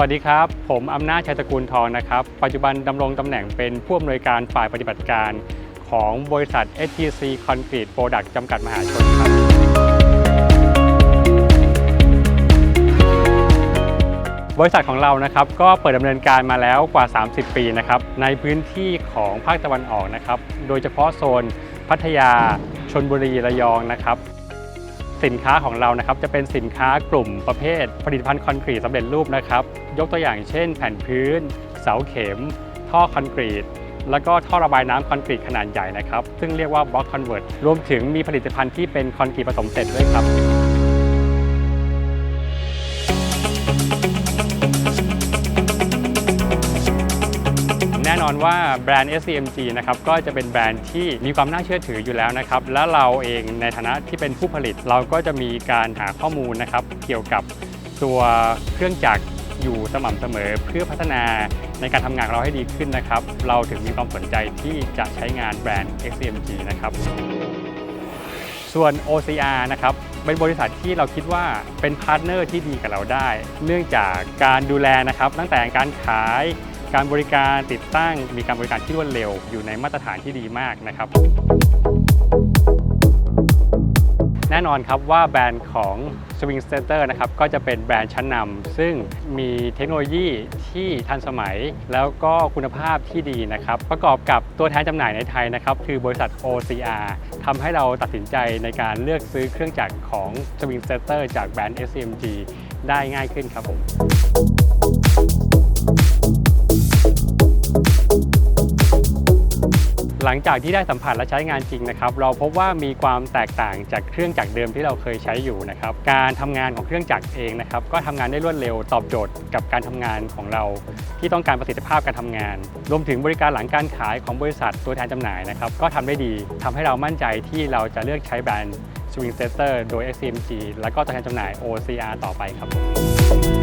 วัสดีครับ ผมอำนาจชัยตระกูลทองนะครับ ปัจจุบันดำรงตำแหน่งเป็นผู้อำนวยการฝ่ายปฏิบัติการของบริษัท STC Concrete Product จำกัดมหาชนครับบริษัทของเรานะครับก็เปิดดำเนินการมาแล้วกว่า 30 ปีนะครับในพื้นที่ของภาคตะวันออกนะครับ โดยเฉพาะโซนพัทยาชนบุรีระยองนะครับ สินค้าของเรานะครับจะเป็นสินค้ากลุ่มประเภท ผลิตภัณฑ์คอนกรีตสำเร็จรูปนะครับ ยกตัวอย่างเช่น แผ่นพื้น เสาเข็ม ท่อคอนกรีต แล้วก็ท่อระบายน้ำคอนกรีตขนาดใหญ่นะครับ ซึ่งเรียกว่าบล็อกคอนเวิร์ตรวมถึงมีผลิตภัณฑ์ที่เป็นคอนกรีตผสมเสร็จด้วยครับ อนว่าแบรนด์ SCMG นะครับก็จะเป็นแบรนด์ที่มีความน่าเชื่อถืออยู่แล้วนะครับ และเราเองในฐานะที่เป็นผู้ผลิต เราก็จะมีการหาข้อมูลนะครับ เกี่ยวกับตัวเครื่องจักรอยู่สม่ำเสมอเพื่อพัฒนาในการทำงานของเราให้ดีขึ้นนะครับ เราถึงมีความสนใจที่จะใช้งานแบรนด์ SCMG นะครับ ส่วน OCR นะครับ เป็นบริษัทที่เราคิดว่าเป็นพาร์ทเนอร์ที่ดีกับเราได้ เนื่องจากการดูแลนะครับ ตั้งแต่การขาย การบริการติดตั้งมีการบริการที่รวดเร็ว อยู่ในมาตรฐานที่ดีมากนะครับแน่นอนครับว่าแบรนด์ของ Swing Center นะครับก็จะเป็นแบรนด์ชั้นนำซึ่งมีเทคโนโลยีที่ทันสมัย แล้วก็คุณภาพที่ดีนะครับ ประกอบกับตัวแทนจำหน่ายในไทยนะครับ คือบริษัท OCR ทำให้เราตัดสินใจในการเลือกซื้อเครื่องจักรของ Swing Center จากแบรนด์ SMG ได้ง่ายขึ้นครับผม หลังจากที่ได้สัมผัสและใช้งานจริงนะครับเราพบว่ามีความแตกต่างจากเครื่องจักรเดิมที่เราเคยใช้อยู่นะครับการทำงานของเครื่องจักรเองนะครับก็ทำงานได้รวดเร็วตอบโจทย์กับการทำงานของเรา ที่ต้องการประสิทธิภาพการทำงาน รวมถึงบริการหลังการขายของบริษัทตัวแทนจำหน่ายนะครับก็ทำได้ดีทำให้เรามั่นใจที่เราจะเลือกใช้แบรนด์ Swing Setter โดย SCMG แล้วก็ตัวแทนจำหน่าย OCR ต่อไปครับ